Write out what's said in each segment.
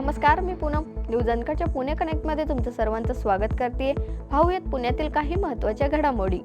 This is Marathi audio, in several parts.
नमस्कार मी पूनम. न्यूजनकरच्या पुणे कनेक्टमध्ये तुमचं सर्वांचं स्वागत करते. पाहूयात पुण्यातील काही महत्त्वाच्या घडामोडी.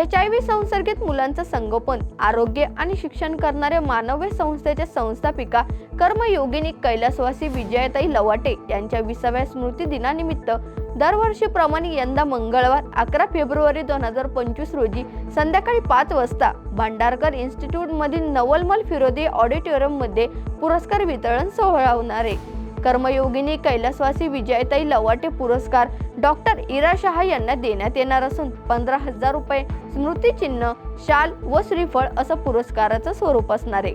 एच आय व्ही संसर्गित मुलांचं संगोपन आरोग्य आणि शिक्षण करणाऱ्या मानव्य संस्थेच्या संस्थापिका कर्मयोगिनी कैलासवासी विजयताई लवाटे यांच्या विसाव्या स्मृती दिनानिमित्त दरवर्षीप्रमाणे यंदा मंगळवार अकरा फेब्रुवारी दोन हजार पंचवीस रोजी संध्याकाळी पाच वाजता भांडारकर इन्स्टिट्यूटमधील नवलमल फिरोदी ऑडिटोरियममध्ये पुरस्कार वितरण सोहळा होणार आहे. कर्मयोगिनी कैलासवासी विजयताई लवाटे पुरस्कार डॉक्टर इरा शहा यांना देण्यात येणार असून पंधरा हजार रुपये स्मृतिचिन्ह शाल व श्रीफळ असं पुरस्काराचं स्वरूप असणार आहे.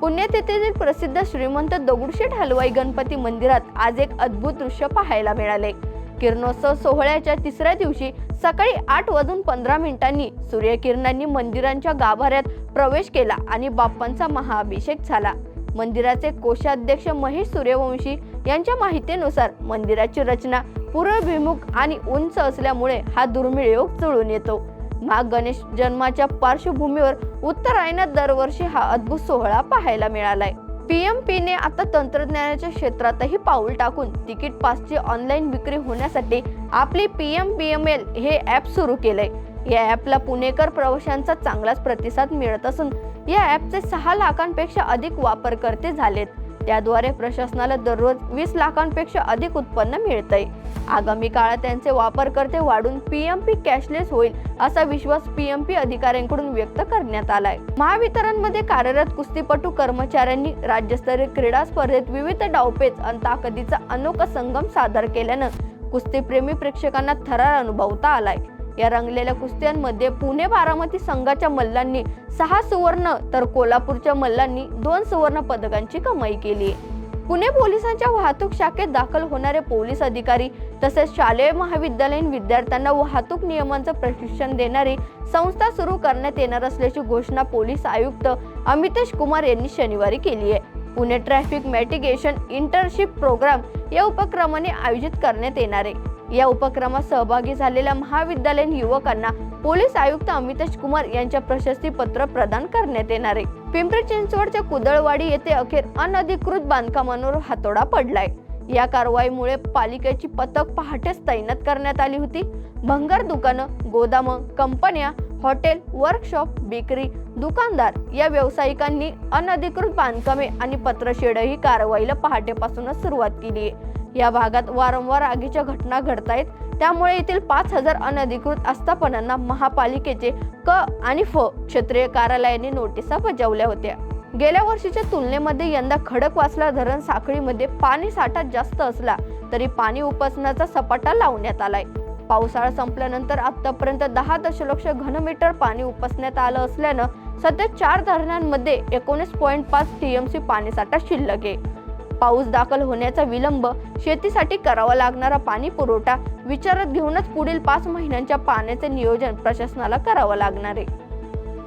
पुण्यतिथीतील प्रसिद्ध श्रीमंत दगडूशेठ हलवाई गणपती मंदिरात आज एक अद्भुत दृश्य पाहायला मिळाले. किरणोत्सव सोहळ्याच्या तिसऱ्या दिवशी सकाळी आठ वाजून पंधरा मिनिटांनी सूर्यकिरणांनी मंदिरांच्या गाभाऱ्यात प्रवेश केला आणि बाप्पांचा महाअभिषेक झाला. मंदिराचे कोषाध्यक्ष महेश सूर्यवंशी यांच्या माहितीनुसार मंदिराची रचना पूर्वभिमुख आणि उंच असल्यामुळे हा दुर्मिळ योग जुळून येतो. माग गणेश जन्माच्या पार्श्वभूमीवर उत्तरायणात दरवर्षी हा अद्भुत सोहळा पाहायला मिळालाय. पीएमपीने आता तंत्रज्ञानाच्या क्षेत्रातही पाऊल टाकून तिकीट पासची ऑनलाईन विक्री होण्यासाठी आपली P M P M L हे ॲप सुरू केलंय. या ॲपला पुणेकर प्रवाशांचा चांगलाच प्रतिसाद मिळत असून या ॲपचे सहा लाखांपेक्षा अधिक वापरकर्ते झालेत. त्याद्वारे प्रशासनाला दररोज वीस लाखांपेक्षा अधिक उत्पन्न मिळतंय. आगामी काळात त्यांचे वापरकर्ते वाढून पीएमपी कॅशलेस होईल असा विश्वास पीएमपी अधिकाऱ्यांकडून व्यक्त करण्यात आलाय. महावितरणमध्ये कार्यरत कुस्तीपटू कर्मचाऱ्यांनी राज्यस्तरीय क्रीडा स्पर्धेत विविध डावपेच आणि ताकदीचा अनोखा संगम सादर केल्यानं कुस्तीप्रेमी प्रेक्षकांना थरार अनुभवता आलाय. या रंगलेल्या कुस्त्यांमध्ये पुणे बारामती संघाच्या मल्लांनी सहा सुवर्ण तर कोल्हापूरच्या मल्लांनी दोन सुवर्ण पदकांची कमाई केली. आहे पुणे पोलिसांच्या वाहतूक शाखेत दाखल होणारे पोलीस अधिकारी तसेच शालेय महाविद्यालयीन विद्यार्थ्यांना वाहतूक नियमांचं प्रशिक्षण देणारी संस्था सुरू करण्यात येणार असल्याची घोषणा पोलीस आयुक्त अमितेश कुमार यांनी शनिवारी केली आहे. Pune traffic mitigation internship programme या उपक्रमाने आयोजित करण्यात येणार आहे. या उपक्रमात सहभागी झालेल्या महाविद्यालयीन युवकांना पोलीस आयुक्त अमितेश कुमार यांच्या प्रशस्ती पत्र प्रदान करण्यात येणार आहे. पिंपरी चिंचवडच्या कुदळवाडी येथे अखेर अनधिकृत बांधकामांवर हातोडा पडलाय. या कारवाईमुळे पालिकेची पथक पहाटेच तैनात करण्यात आली होती. भंगार दुकानं गोदामं कंपन्या हॉटेल वर्कशॉप बेकरी दुकानदार या व्यावसायिकांनी अनधिकृत बांधकामे आणि पत्रशेडही कारवाईला पहाटेपासूनच सुरुवात केली आहे. या भागात वारंवार आगीच्या घटना घडतायत. त्यामुळे येथील पाच हजार अनधिकृत आस्थापनांना महापालिकेचे क आणि फ क्षेत्रीय कार्यालयाने नोटिसा बजावल्या होत्या. गेल्या वर्षीच्या तुलनेमध्ये यंदा खडकवासला धरण साखळीमध्ये पाणी साठा जास्त असला तरी पाणी उपसण्याचा सपाटा लावण्यात आलाय. पावसाळा संपल्यानंतर आतापर्यंत दहा दशलक्ष घनमीटर पाणी उपसण्यात आलं असल्यानं सध्या चार धरणांमध्ये एकोणीस पॉईंट पाच टीएमसी पाणीसाठा शिल्लक आहे. पाऊस दाखल होण्याचा विलंब शेतीसाठी करावा लागणारा पाणी पुरवठा विचारात घेऊनच पुढील पाच महिन्यांच्या पाण्याचे नियोजन प्रशासनाला करावं लागणार आहे.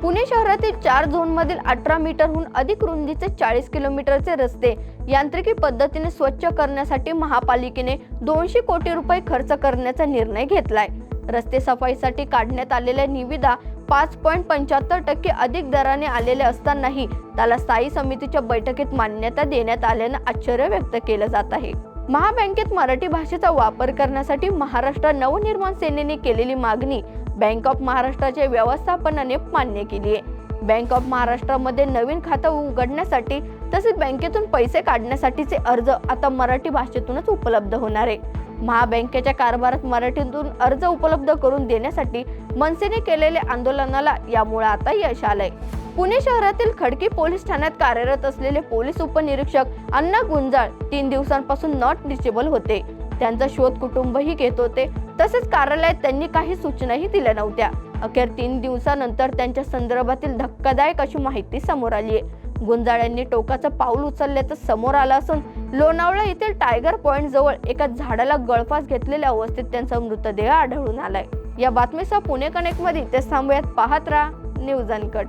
पुणे शहरातील चार झोनमधील अठरा मीटरहून अधिक रुंदीचे चाळीस किलोमीटरचे रस्ते यांत्रिकी पद्धतीने स्वच्छ करण्यासाठी महापालिकेने दोनशे कोटी रुपये खर्च करण्याचा निर्णय घेतलाय. रस्ते सफाईसाठी काढण्यात आलेल्या निविदा पाच पॉईंट पंच्याहत्तर टक्के अधिक दराने आलेले असतानाही त्याला स्थायी समितीच्या बैठकीत मान्यता देण्यात आल्यानं आश्चर्य व्यक्त केलं जात आहे. महाबँकेत मराठी भाषेचा वापर करण्यासाठी महाराष्ट्र नवनिर्माण सेनेने केलेली मागणी बँक ऑफ महाराष्ट्राच्या व्यवस्थापनाने मान्य केली आहे. बँक ऑफ महाराष्ट्रामध्ये नवीन खातं उघडण्यासाठी तसेच बँकेतून पैसे काढण्यासाठीचे अर्ज आता मराठी भाषेतूनच उपलब्ध होणार आहे. महाबँकेच्या कारभारात मराठीतून अर्ज उपलब्ध करून देण्यासाठी मनसेने केलेल्या आंदोलनाला यामुळे आता यश आलंय. पुणे शहरातील खडकी पोलीस ठाण्यात कार्यरत असलेले पोलीस उपनिरीक्षक अण्णा गुंजाळ तीन दिवसांपासून नॉट डिसेबल होते. त्यांचा शोध कुटुंबही घेत होते. तसेच कार्यालयात त्यांनी काही सूचनाही दिल्या नव्हत्या. अखेर तीन दिवसानंतर त्यांच्या संदर्भातील धक्कादायक अशी माहिती समोर आली आहे गुंजाळ यांनी टोकाचं पाऊल उचलल्याचं समोर आलं असून लोणावळा येथील टायगर पॉइंट जवळ एका झाडाला गळफास घेतलेल्या अवस्थेत त्यांचा मृतदेह आढळून आलाय. या बातमीसह पुणे कनेक्टमध्ये ते थांबूयात. पाहत राहा न्यूज अनकट.